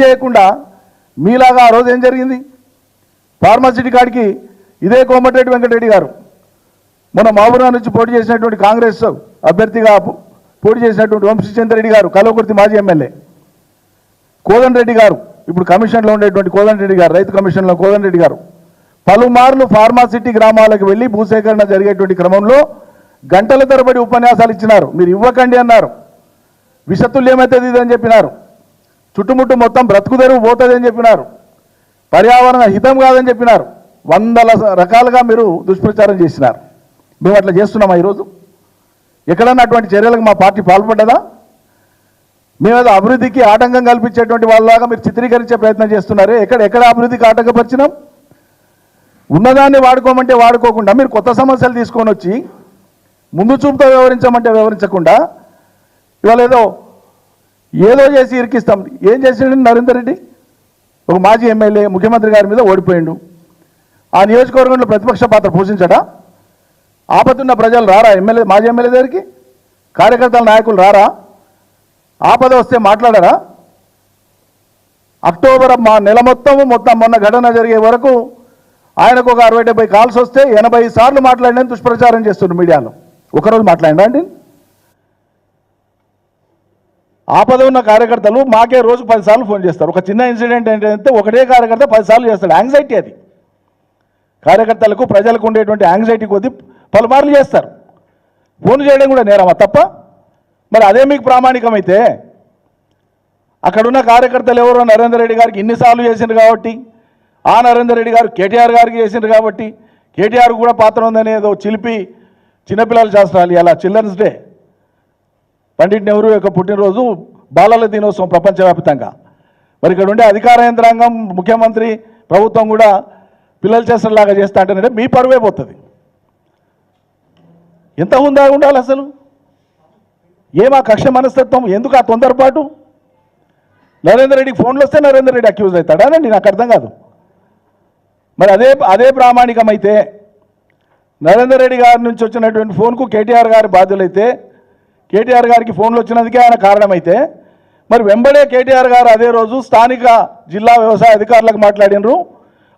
చేయకుండా మీలాగా ఆ రోజు ఏం జరిగింది? ఫార్మాసిటీ కాడికి ఇదే కోమటిరెడ్డి వెంకటరెడ్డి గారు. మన మహబూబా నుంచి పోటీ చేసినటువంటి కాంగ్రెస్ అభ్యర్థిగా పోటీ చేసినటువంటి వంశీచంద్రెడ్డి గారు కల్వకుర్తి మాజీ ఎమ్మెల్యే. కోదండ రెడ్డి గారు ఇప్పుడు కమిషన్లో ఉండేటువంటి కోదండ రెడ్డి గారు రైతు కమిషన్లో కోదండ రెడ్డి గారు. పలుమార్లు ఫార్మాసిటీ గ్రామాలకు వెళ్ళి భూసేకరణ జరిగేటువంటి క్రమంలో గంటల తరబడి ఉపన్యాసాలు ఇచ్చినారు. మీరు ఇవ్వకండి అన్నారు. విషతుల్యమైతే ఇది అని చెప్పినారు. చుట్టుముట్టు మొత్తం బ్రతుకు తెరువు పోతుంది అని చెప్పినారు. పర్యావరణ హితం కాదని చెప్పినారు. వందల రకాలుగా మీరు దుష్ప్రచారం చేసినారు. మేము అట్లా చేస్తున్నామా ఈరోజు? ఎక్కడన్నా అటువంటి చర్యలకు మా పార్టీ పాల్పడ్డదా? మేమేదో అభివృద్ధికి ఆటంకం కల్పించేటువంటి వాళ్ళలాగా మీరు చిత్రీకరించే ప్రయత్నం చేస్తున్నారే? ఎక్కడ ఎక్కడ అభివృద్ధికి ఆటంకపరిచినాం? ఉన్నదాన్ని వాడుకోమంటే వాడుకోకుండా మీరు కొత్త సమస్యలు తీసుకొని వచ్చి ముందు చూపుతో వ్యవహరించమంటే వ్యవహరించకుండా ఇవాళ ఏదో ఏదో చేసి ఇరికిస్తాం. ఏం చేసిండు నరేందర్ రెడ్డి? ఒక మాజీ ఎమ్మెల్యే ముఖ్యమంత్రి గారి మీద ఓడిపోయిండు. ఆ నియోజకవర్గంలో ప్రతిపక్ష పాత్ర పోషించడా ఆపతున్న ప్రజలు రారా? ఎమ్మెల్యే మాజీ ఎమ్మెల్యే దగ్గరికి? కార్యకర్తల నాయకులు రారా? ఆపద వస్తే మాట్లాడారా? అక్టోబర్ మా నెల మొత్తం మొత్తం మొన్న ఘటన జరిగే వరకు ఆయనకు ఒక అరవై డెబ్బై కాల్స్ వస్తే ఎనభై సార్లు మాట్లాడినని దుష్ప్రచారం చేస్తున్నారు మీడియాలో. ఒకరోజు మాట్లాడినా అండి? ఆపద ఉన్న కార్యకర్తలు మాకే రోజు పదిసార్లు ఫోన్ చేస్తారు. ఒక చిన్న ఇన్సిడెంట్ ఏంటంటే ఒకటే కార్యకర్త పదిసార్లు చేస్తాడు. యాంగ్జైటీ అది. కార్యకర్తలకు ప్రజలకు ఉండేటువంటి యాంగ్జైటీ కొద్దీ పలుమార్లు చేస్తారు. ఫోన్ చేయడం కూడా నేరమా? తప్ప? మరి అదే మీకు ప్రామాణికమైతే అక్కడున్న కార్యకర్తలు ఎవరో నరేందర్ రెడ్డి గారికి ఇన్నిసార్లు చేసిండ్రు కాబట్టి ఆ నరేందర్ రెడ్డి గారు కేటీఆర్ గారికి చేసిండ్రు కాబట్టి కేటీఆర్ కూడా పాత్ర ఉందనేదో చిలిపి చిన్నపిల్లల శాస్త్రాలు ఇలా చిల్డ్రన్స్ డే. పండిట్ నెహ్రూ యొక్క పుట్టినరోజు బాలల దినోత్సవం ప్రపంచవ్యాప్తంగా. మరి ఇక్కడ ఉండే అధికార యంత్రాంగం ముఖ్యమంత్రి ప్రభుత్వం కూడా పిల్లల చేష్టలాగా చేస్తా అంటేనంటే మీ పరువే పోతుంది. ఎంత ఉందా ఉండాలి అసలు? ఏమా కక్ష మనస్తత్వం? ఎందుకు ఆ తొందరపాటు? నరేందర్ రెడ్డికి ఫోన్లు వస్తే నరేందర్ రెడ్డి అక్యూజ్ అవుతాడా? అండి నాకు అర్థం కాదు. మరి అదే అదే ప్రామాణికమైతే నరేందర్ రెడ్డి గారి నుంచి వచ్చినటువంటి ఫోన్కు కేటీఆర్ గారి బాధ్యులైతే కేటీఆర్ గారికి ఫోన్లు వచ్చినందుకే ఆయన కారణమైతే మరి వెంబడే కేటీఆర్ గారు అదే రోజు స్థానిక జిల్లా వ్యవసాయ అధికారులకు మాట్లాడినరు.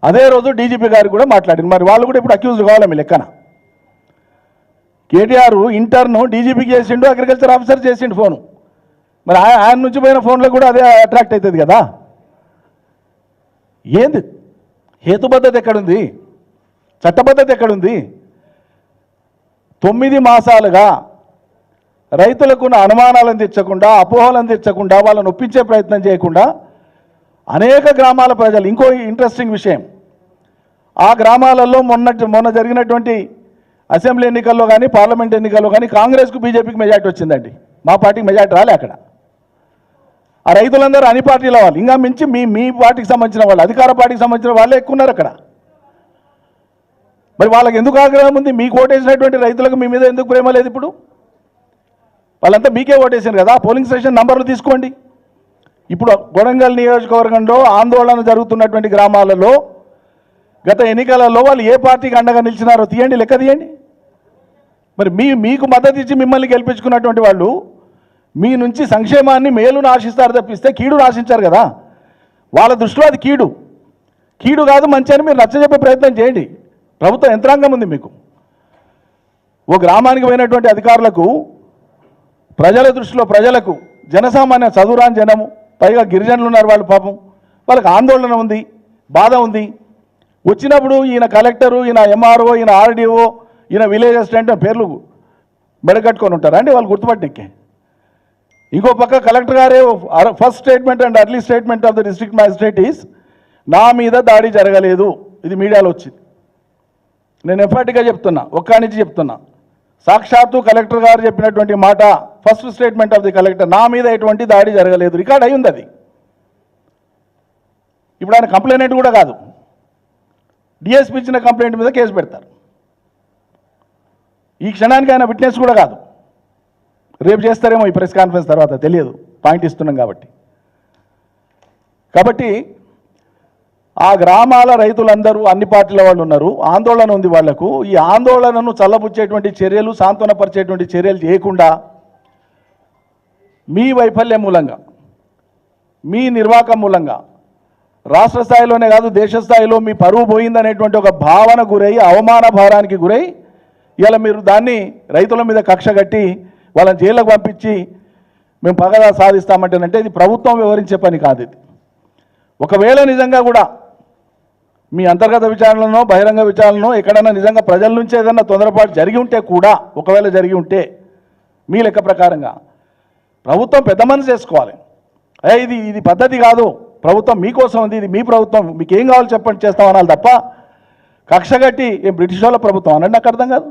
అదే రోజు డీజీపీ గారికి కూడా మాట్లాడినారు. మరి వాళ్ళు కూడా ఇప్పుడు అక్యూజ్ కావాలి మీ లెక్కన? కేటీఆర్ ఇంటర్ను డీజీపీకి చేసిండు అగ్రికల్చర్ ఆఫీసర్ చేసిండు ఫోను. మరి ఆయన నుంచి పోయిన ఫోన్లో కూడా అదే అట్రాక్ట్ అవుతుంది కదా? ఏంది? హేతుబద్ధత ఎక్కడుంది? చట్టబద్ధత ఎక్కడుంది? తొమ్మిది మాసాలుగా రైతులకున్న అనుమానాలను తెచ్చకుండా అపోహలను తెచ్చకుండా వాళ్ళని ఒప్పించే ప్రయత్నం చేయకుండా అనేక గ్రామాల ప్రజలు ఇంకో ఇంట్రెస్టింగ్ విషయం. ఆ గ్రామాలలో మొన్న మొన్న జరిగినటువంటి అసెంబ్లీ ఎన్నికల్లో కానీ పార్లమెంట్ ఎన్నికల్లో కానీ కాంగ్రెస్కు బీజేపీకి మెజార్టీ వచ్చిందండి. మా పార్టీకి మెజార్టీ రాలే అక్కడ. ఆ రైతులందరూ అన్ని పార్టీల వాళ్ళు. ఇంకా మించి మీ మీ పార్టీకి సంబంధించిన వాళ్ళు అధికార పార్టీకి సంబంధించిన వాళ్ళే ఎక్కువ ఉన్నారు అక్కడ. మరి వాళ్ళకి ఎందుకు ఆగ్రహం ఉంది? మీకు ఓటేసినటువంటి రైతులకు మీ మీద ఎందుకు ప్రేమ లేదు ఇప్పుడు? వాళ్ళంతా మీకే ఓటేసారు కదా పోలింగ్ స్టేషన్ నంబర్లు తీసుకోండి. ఇప్పుడు కొడంగల్ నియోజకవర్గంలో ఆందోళన జరుగుతున్నటువంటి గ్రామాలలో గత ఎన్నికలలో వాళ్ళు ఏ పార్టీకి అండగా నిలిచినారో తీయండి లెక్క తీయండి. మరి మీ మీకు మద్దతు ఇచ్చి మిమ్మల్ని గెలిపించుకున్నటువంటి వాళ్ళు మీ నుంచి సంక్షేమాన్ని మేలును ఆశిస్తారు తప్పిస్తే కీడును ఆశించారు కదా. వాళ్ళ దృష్టిలో అది కీడు. కీడు కాదు మంచి అని మీరు నచ్చజెప్పే ప్రయత్నం చేయండి. ప్రభుత్వ యంత్రాంగం ఉంది మీకు. ఓ గ్రామానికి పోయినటువంటి అధికారులకు ప్రజల దృష్టిలో ప్రజలకు జనసామాన్య చదువురాని జనము పైగా గిరిజనులు ఉన్నారు వాళ్ళు పాపం. వాళ్ళకి ఆందోళన ఉంది బాధ ఉంది. వచ్చినప్పుడు ఈయన కలెక్టరు ఈయన ఎంఆర్ఓ ఈయన ఆర్డీఓ ఈయన విలేజ్ అసిస్టెంట్ అని పేర్లు మెడగట్టుకొని ఉంటారా. అండి వాళ్ళు గుర్తుపట్టే ఇంకో పక్క కలెక్టర్ గారే first statement and early statement of the district magistrate is నా మీద దాడి జరగలేదు. ఇది మీడియాలో వచ్చింది. నేను ఎఫర్ట్గా చెప్తున్నా ఒక్క నుంచి చెప్తున్నా. సాక్షాత్తు కలెక్టర్ గారు చెప్పినటువంటి మాట first statement of the collector నా మీద ఎటువంటి దాడి జరగలేదు రికార్డ్ అయి ఉంది అది ఇప్పుడు ఆయన కంప్లైంట్ కూడా కాదు. డిఎస్పీ ఇచ్చిన కంప్లైంట్ మీద కేసు పెడతారు. ఈ క్షణానికి ఆయన విట్నెస్ కూడా కాదు. రేపు చేస్తారేమో ఈ ప్రెస్ కాన్ఫరెన్స్ తర్వాత తెలియదు. పాయింట్ ఇస్తున్నాం కాబట్టి. కాబట్టి ఆ గ్రామాల రైతులందరూ అన్ని పార్టీల వాళ్ళు ఉన్నారు. ఆందోళన ఉంది వాళ్ళకు. ఈ ఆందోళనను చల్లబుచ్చేటువంటి చర్యలు సాంత్వనపరిచేటువంటి చర్యలు చేయకుండా మీ వైఫల్యం మూలంగా మీ నిర్వాహకం మూలంగా రాష్ట్ర స్థాయిలోనే కాదు దేశ స్థాయిలో మీ పరువు పోయిందనేటువంటి ఒక భావన గురై అవమాన భారానికి గురై ఇలా మీరు దాన్ని రైతుల మీద కక్ష కట్టి వాళ్ళని జైళ్ళకు పంపించి మేము పగదా సాధిస్తామంటేనంటే ఇది ప్రభుత్వం వివరించే పని కాదు ఇది. ఒకవేళ నిజంగా కూడా మీ అంతర్గత విచారణలో బహిరంగ విచారణలో ఎక్కడైనా నిజంగా ప్రజల నుంచి ఏదైనా తొందరపాటు జరిగి ఉంటే కూడా ఒకవేళ జరిగి ఉంటే మీ లెక్క ప్రకారంగా ప్రభుత్వం పెద్ద మనసు చేసుకోవాలి. అయ్యా ఇది ఇది పద్ధతి కాదు. ప్రభుత్వం మీకోసం ఉంది ఇది మీ ప్రభుత్వం. మీకు ఏం కావాలో చెప్పండి చేస్తాం అనాలి తప్ప కక్షగట్టి ఏం బ్రిటిష్ వాళ్ళ ప్రభుత్వం అనండి నాకు అర్థం కాదు.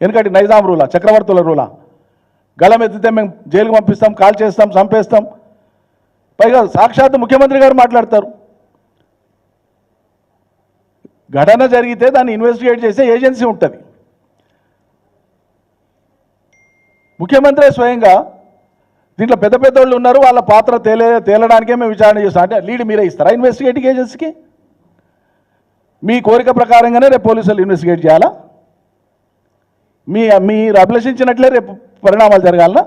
ఎందుకంటే నైజాం రూలా చక్రవర్తుల రూలా. గలం ఎత్తితే మేము జైలుకు పంపిస్తాం కాల్ చేస్తాం చంపేస్తాం. పైగా సాక్షాత్ ముఖ్యమంత్రి గారు మాట్లాడతారు. ఘటన జరిగితే దాన్ని ఇన్వెస్టిగేట్ చేసే ఏజెన్సీ ఉంటుంది. ముఖ్యమంత్రి స్వయంగా దీంట్లో పెద్ద పెద్ద వాళ్ళు ఉన్నారు వాళ్ళ పాత్ర తేలే తేలడానికే మేము విచారణ చేస్తాం. అంటే లీడ్ మీరే ఇస్తారా ఇన్వెస్టిగేటింగ్ ఏజెన్సీకి మీ కోరిక ప్రకారంగానే రేపు పోలీసులు ఇన్వెస్టిగేట్ చేయాలా? మీ మీరు అభిలషించినట్లే రేపు పరిణామాలు జరగాలనా?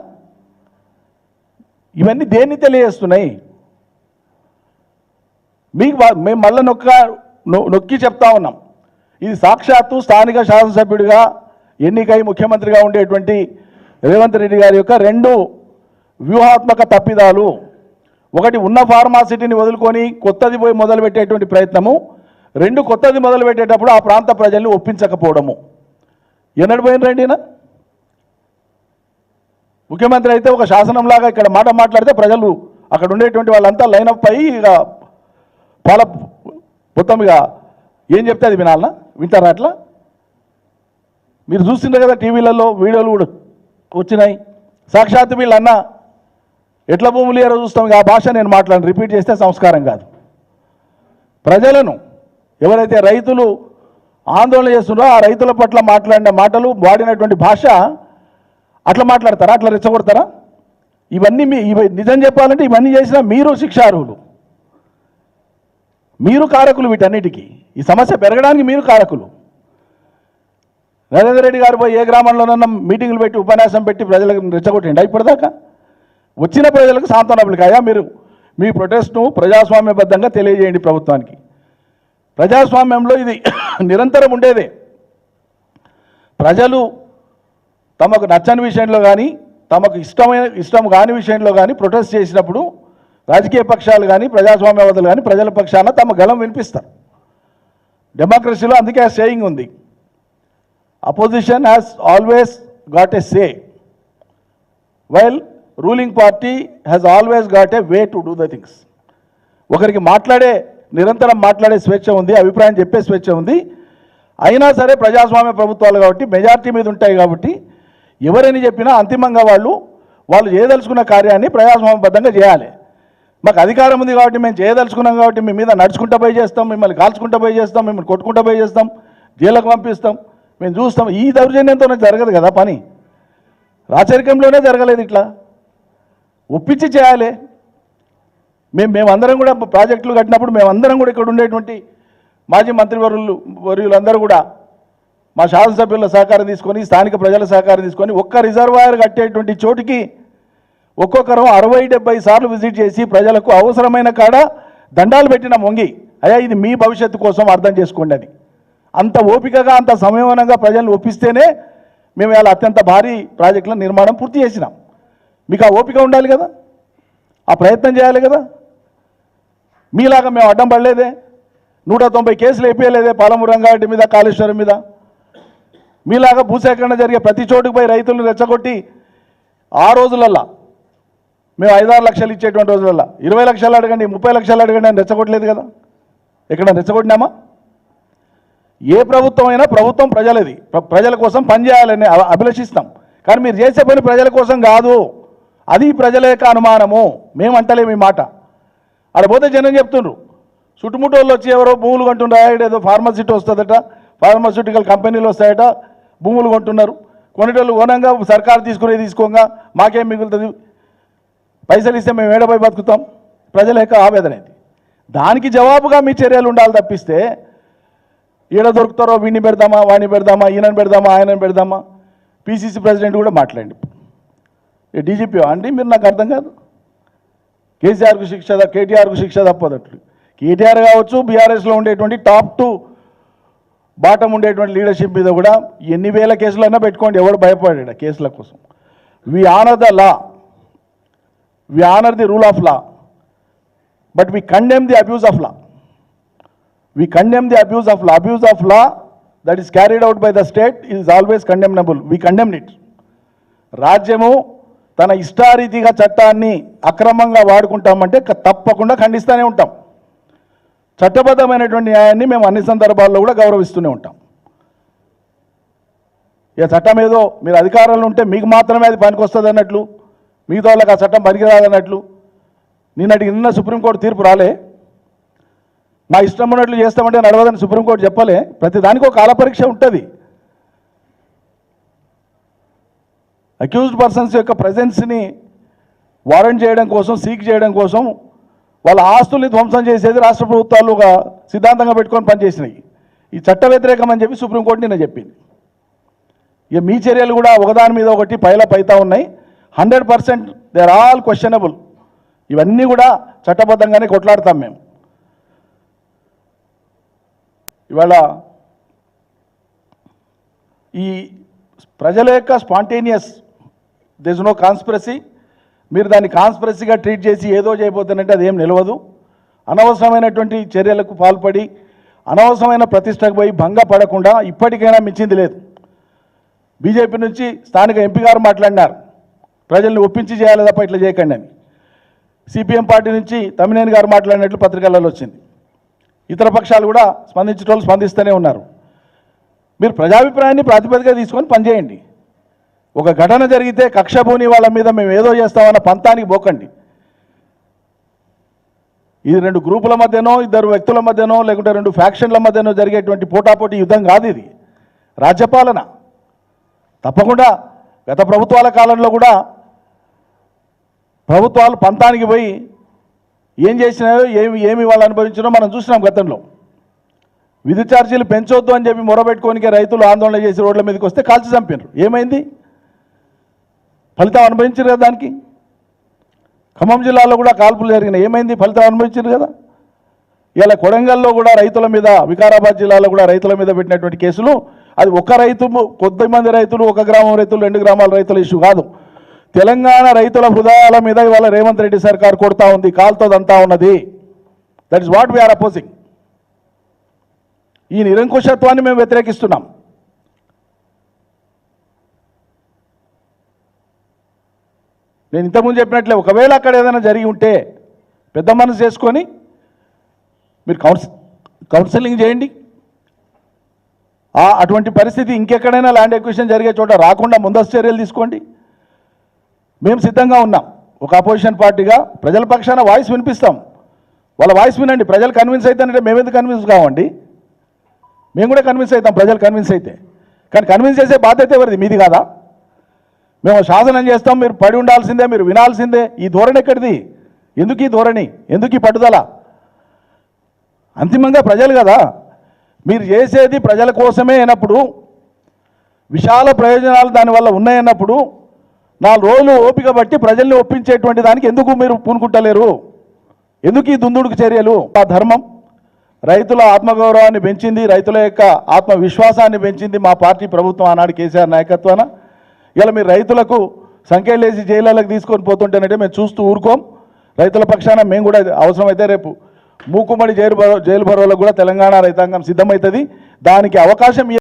ఇవన్నీ దేన్ని తెలియజేస్తున్నాయి? మీకు మేము మళ్ళీ నొక్క నొ- నొక్కి చెప్తా ఉన్నాం. ఇది సాక్షాత్తు స్థానిక శాసనసభ్యుడిగా ఎన్నికై ముఖ్యమంత్రిగా ఉండేటువంటి రేవంత్ రెడ్డి గారి యొక్క రెండు వ్యూహాత్మక తప్పిదాలు. ఒకటి ఉన్న ఫార్మాసిటీని వదులుకొని కొత్తది పోయి మొదలుపెట్టేటువంటి ప్రయత్నము. రెండు కొత్తది మొదలుపెట్టేటప్పుడు ఆ ప్రాంత ప్రజల్ని ఒప్పించకపోవడము. ఎన్నడు పోయినరండి ఈయన? ముఖ్యమంత్రి అయితే ఒక శాసనంలాగా ఇక్కడ మాట మాట్లాడితే ప్రజలు అక్కడ ఉండేటువంటి వాళ్ళంతా లైనప్ అయ్యి ఇక పాల మొత్తం ఇక ఏం చెప్తే అది వినాలనా? వింటారా అట్లా? మీరు చూస్తుండే కదా టీవీలలో వీడియోలు కూడా వచ్చినాయి. సాక్షాత్ వీళ్ళన్నా ఎట్ల భూములు ఏరో చూస్తాం. ఆ భాష నేను మాట్లాడి రిపీట్ చేస్తే సంస్కారం కాదు. ప్రజలను ఎవరైతే రైతులు ఆందోళన చేస్తున్నారో ఆ రైతుల పట్ల మాట్లాడిన మాటలు వాడినటువంటి భాష అట్లా మాట్లాడతారా? అట్లా రెచ్చగొడతారా? ఇవన్నీ మీ నిజం చెప్పాలంటే ఇవన్నీ చేసినా మీరు శిక్షార్హులు మీరు కారకులు వీటన్నిటికీ. ఈ సమస్య పెరగడానికి మీరు కారకులు. నరేంద్ర రెడ్డి గారు పోయి ఏ గ్రామంలోనన్నా మీటింగులు పెట్టి ఉపన్యాసం పెట్టి ప్రజలకు రెచ్చగొట్టిండా ఇప్పటిదాకా? వచ్చిన ప్రజలకు సాంత్వనపులకాయ మీరు మీ ప్రొటెస్ట్ను ప్రజాస్వామ్యబద్ధంగా తెలియజేయండి ప్రభుత్వానికి. ప్రజాస్వామ్యంలో ఇది నిరంతరం ఉండేదే. ప్రజలు తమకు నచ్చని విషయంలో కానీ తమకు ఇష్టమైన ఇష్టం కాని విషయంలో కానీ ప్రొటెస్ట్ చేసినప్పుడు రాజకీయ పక్షాలు కానీ ప్రజాస్వామ్యవాదులు కానీ ప్రజల పక్షాన తమ గలం వినిపిస్తారు. డెమోక్రసీలో అందుకే ఆ సేయింగ్ ఉంది. Opposition has always got a say while ruling party has always got a way to do the things ఒకరికి మాట్లాడే నిరంతరం మాట్లాడే స్వేచ్ఛ ఉంది అభిప్రాయం చెప్పే స్వేచ్ఛ ఉంది. అయినా సరే ప్రజాస్వామ్య ప్రభుత్వాలు కాబట్టి మెజార్టీ మీద ఉంటాయి కాబట్టి ఎవరని చెప్పినా అంతిమంగా వాళ్ళు వాళ్ళు చేయదలుచుకున్న కార్యాన్ని ప్రజాస్వామ్యబద్ధంగా చేయాలి. మాకు అధికారం ఉంది కాబట్టి మేము చేయదలుచుకున్నాం కాబట్టి మీ మీద నడుచుకుంటూ పోయి చేస్తాం మిమ్మల్ని కాల్చుకుంటూ పోయి చేస్తాం మిమ్మల్ని కొట్టుకుంటూ పోయి చేస్తాం జైలకు పంపిస్తాం. మేము చూస్తాం ఈ దౌర్జన్యంతోనే జరగదు కదా పని. రాచరికంలోనే జరగలేదు ఇట్లా. ఒప్పించి చేయాలి. మేము మేమందరం కూడా ప్రాజెక్టులు కట్టినప్పుడు మేమందరం కూడా ఇక్కడ ఉండేటువంటి మాజీ మంత్రివర్యులు వర్యులందరూ కూడా మా శాసనసభ్యుల సహకారం తీసుకొని స్థానిక ప్రజల సహకారం తీసుకొని ఒక్క రిజర్వాయర్ కట్టేటువంటి చోటికి ఒక్కొక్కరు అరవై డెబ్బై సార్లు విజిట్ చేసి ప్రజలకు అవసరమైన కాడ దండాలు పెట్టిన మొంగి. అయ్యా ఇది మీ భవిష్యత్తు కోసం అర్థం చేసుకోండి అని అంత ఓపికగా అంత సంయమనంగా ప్రజలను ఒప్పిస్తేనే మేము ఇలా అత్యంత భారీ ప్రాజెక్టుల నిర్మాణం పూర్తి చేసినాం. మీకు ఆ ఓపిక ఉండాలి కదా? ఆ ప్రయత్నం చేయాలి కదా? మీలాగా మేము అడ్డం పడలేదే? నూట తొంభై కేసులు వేపించలేదే పాలమూరు రంగారెడ్డి మీద కాళేశ్వరం మీద? మీలాగా భూసేకరణ జరిగే ప్రతి చోటుకు పోయి రైతులను రెచ్చగొట్టి ఆ రోజులల్లా మేము ఐదారు లక్షలు ఇచ్చేటువంటి రోజులల్లా ఇరవై లక్షలు అడగండి ముప్పై లక్షలు అడగండి అని రెచ్చగొట్టలేదు కదా? ఎక్కడ రెచ్చగొట్టినామా? ఏ ప్రభుత్వం అయినా ప్రభుత్వం ప్రజలది. ప్ర- ప్రజల కోసం పనిచేయాలని అభిలషిస్తాం. కానీ మీరు చేసే పని ప్రజల కోసం కాదు. అది ప్రజల యొక్క అనుమానము. మేము అంటలేము ఈ మాట. ఆడపోతే జనం చెప్తుండ్రు. చుట్టుముట్టు వాళ్ళు వచ్చి ఎవరో భూములు కొంటున్నారు ఏదో ఫార్మసిటీ వస్తుందట. ఫార్మాస్యూటికల్ కంపెనీలు వస్తాయట. భూములు కొంటున్నారు. కొనేటోళ్ళు కొనంగా సర్కారు తీసుకునే తీసుకోగా. మాకేం మిగులుతుంది? పైసలు ఇస్తే మేము ఏడపై బతుకుతాం? ప్రజల యొక్క ఆవేదన ఇది. దానికి జవాబుగా మీ చర్యలు ఉండాలి తప్పిస్తే ఈడ దొరుకుతారో వీడిని పెడదామా వాడిని పెడదామా ఈయనని పెడదామా ఆయనని పెడదామా? పీసీసీ ప్రెసిడెంట్ కూడా మాట్లాడండి. డీజీపీ అండి? మీరు నాకు అర్థం కాదు. కేసీఆర్కు శిక్ష కేటీఆర్కు శిక్ష తప్పదట్లు కేటీఆర్ కావచ్చు బీఆర్ఎస్లో ఉండేటువంటి టాప్ టు బాటం ఉండేటువంటి లీడర్షిప్ మీద కూడా ఎన్ని వేల కేసులైనా పెట్టుకోండి ఎవడు భయపడాడు కేసుల కోసం. We honour the law. We honour the rule of law. But we condemn the abuse of law. We condemn the abuse of law. Abuse of law that is carried out by the state is always condemnable. We condemn it. రాజ్యము తన ఇష్టారీతిగా చట్టాన్ని అక్రమంగా వాడుకుంటామంటే తప్పకుండా ఖండిస్తూనే ఉంటాం. చట్టబద్ధమైనటువంటి న్యాయాన్ని మేము అన్ని సందర్భాల్లో కూడా గౌరవిస్తూనే ఉంటాం. ఇక చట్టం ఏదో మీరు అధికారంలో ఉంటే మీకు మాత్రమే అది పనికొస్తుంది అన్నట్లు మిగతా వాళ్ళకి ఆ చట్టం పనికిరాదన్నట్లు నిన్నటికి నిన్న సుప్రీంకోర్టు తీర్పు రాలే. మా ఇష్టం ఉన్నట్లు చేస్తామంటే నడవదని సుప్రీంకోర్టు చెప్పలే. ప్రతి దానికి ఒక కాలపరీక్ష ఉంటుంది. అక్యూజ్డ్ పర్సన్స్ యొక్క ప్రజెన్స్ని వారెంట్ చేయడం కోసం సీక్ చేయడం కోసం వాళ్ళ ఆస్తుల్ని ధ్వంసం చేసేది రాష్ట్ర ప్రభుత్వాలు ఒక సిద్ధాంతంగా పెట్టుకొని పనిచేసినాయి. ఈ చట్ట వ్యతిరేకం అని చెప్పి సుప్రీంకోర్టు నిన్న చెప్పింది. ఇక మీ చర్యలు కూడా ఒకదాని మీద ఒకటి పైల పైతా ఉన్నాయి. Hundred percent they are all questionable. ఇవన్నీ కూడా చట్టబద్ధంగానే కొట్లాడతాం మేము. ఇవాళ ఈ ప్రజల యొక్క స్పాంటేనియస్ దిస్ నో కాన్స్పిరసీ మీరు దాన్ని కాన్స్పిరసీగా ట్రీట్ చేసి ఏదో చేయబోతున్నట్టు అది ఏం నిలవదు. అనవసరమైనటువంటి చర్యలకు పాల్పడి అనవసరమైన ప్రతిష్టకు పోయి భంగపడకుండా ఇప్పటికైనా మించింది లేదు. బీజేపీ నుంచి స్థానిక ఎంపీ గారు మాట్లాడినారు. ప్రజల్ని ఒప్పించి చేయాలి తప్ప ఇట్లా చేయకండి అని. సిపిఎం పార్టీ నుంచి తమ్మినేని గారు మాట్లాడినట్లు పత్రికలలో వచ్చింది. ఇతర పక్షాలు కూడా స్పందించేటోళ్ళు స్పందిస్తూనే ఉన్నారు. మీరు ప్రజాభిప్రాయాన్ని ప్రాతిపదికగా తీసుకొని పనిచేయండి. ఒక ఘటన జరిగితే కక్షభూని వాళ్ళ మీద మేము ఏదో చేస్తామన్న పంతానికి పోకండి. ఇది రెండు గ్రూపుల మధ్యనో ఇద్దరు వ్యక్తుల మధ్యనో లేకుంటే రెండు ఫ్యాక్షన్ల మధ్యనో జరిగేటువంటి పోటాపోటీ యుద్ధం కాదు ఇది. రాజ్యపాలన. తప్పకుండా గత ప్రభుత్వాల కాలంలో కూడా ప్రభుత్వాలు పంతానికి పోయి ఏం చేసినాయో ఏమి ఏమి వాళ్ళు అనుభవించినో మనం చూసినాం గతంలో. విద్యుత్ ఛార్జీలు పెంచొద్దు అని చెప్పి మొరబెట్టుకోనికే రైతులు ఆందోళన చేసి రోడ్ల మీదకి వస్తే కాల్చి చంపినారు. ఏమైంది? ఫలితం అనుభవించారు కదా దానికి? ఖమ్మం జిల్లాలో కూడా కాల్పులు జరిగినాయి. ఏమైంది? ఫలితం అనుభవించారు కదా? ఇలా కొడంగల్లో కూడా రైతుల మీద వికారాబాద్ జిల్లాలో కూడా రైతుల మీద పెట్టినటువంటి కేసులు అది ఒక రైతు కొద్ది మంది రైతులు ఒక గ్రామం రైతులు రెండు గ్రామాల రైతుల ఇష్యూ కాదు. తెలంగాణ రైతుల హృదయాల మీద ఇవాళ రేవంత్ రెడ్డి సర్కార్ కొడతా ఉంది కాలుతోదంతా ఉన్నది. That is what we are opposing ఈ నిరంకుశత్వాన్ని మేము వ్యతిరేకిస్తున్నాం. నేను ఇంతకుముందు చెప్పినట్లే ఒకవేళ అక్కడ ఏదైనా జరిగి ఉంటే పెద్ద మనసు చేసుకొని మీరు కౌన్స్ కౌన్సిలింగ్ చేయండి. అటువంటి పరిస్థితి ఇంకెక్కడైనా ల్యాండ్ ఎక్విషన్ జరిగే చోట రాకుండా ముందస్తు చర్యలు తీసుకోండి. మేము సిద్ధంగా ఉన్నాం. ఒక అపోజిషన్ పార్టీగా ప్రజల పక్షాన వాయిస్ వినిపిస్తాం. వాళ్ళ వాయిస్ వినండి. ప్రజలు కన్విన్స్ అవుతానంటే మేమెందుకు కన్విన్స్ కావండి? మేము కూడా కన్విన్స్ అవుతాం. ప్రజలు కన్విన్స్ అయితే. కానీ కన్విన్స్ చేసే బాధ్యత ఎవరిది? మీది కాదా? మేము శాసనం చేస్తాం మీరు పడి ఉండాల్సిందే మీరు వినాల్సిందే. ఈ ధోరణి ఎక్కడిది? ఎందుకు ఈ ధోరణి? ఎందుకు ఈ పట్టుదల? అంతిమంగా ప్రజలు కదా. మీరు చేసేది ప్రజల కోసమే అయినప్పుడు విశాల ప్రయోజనాలు దానివల్ల ఉన్నాయన్నప్పుడు నాలుగు రోజులు ఓపిక బట్టి ప్రజల్ని ఒప్పించేటువంటి దానికి ఎందుకు మీరు పూనుకుంటలేరు? ఎందుకు ఈ దుందుడుకు చర్యలు? ఆ ధర్మం రైతుల ఆత్మగౌరవాన్ని పెంచింది రైతుల యొక్క ఆత్మవిశ్వాసాన్ని పెంచింది మా పార్టీ ప్రభుత్వం ఆనాడు కేసీఆర్ నాయకత్వాన. ఇలా మీరు రైతులకు సంఖ్యలేసి జైళ్ళకి తీసుకొని పోతుంటేనంటే మేము చూస్తూ ఊరుకోం. రైతుల పక్షాన మేము కూడా అవసరమైతే రేపు మూకుమ్మడి జైలు జైలు భరోలకు కూడా తెలంగాణ రైతాంగం సిద్ధమవుతుంది. దానికి అవకాశం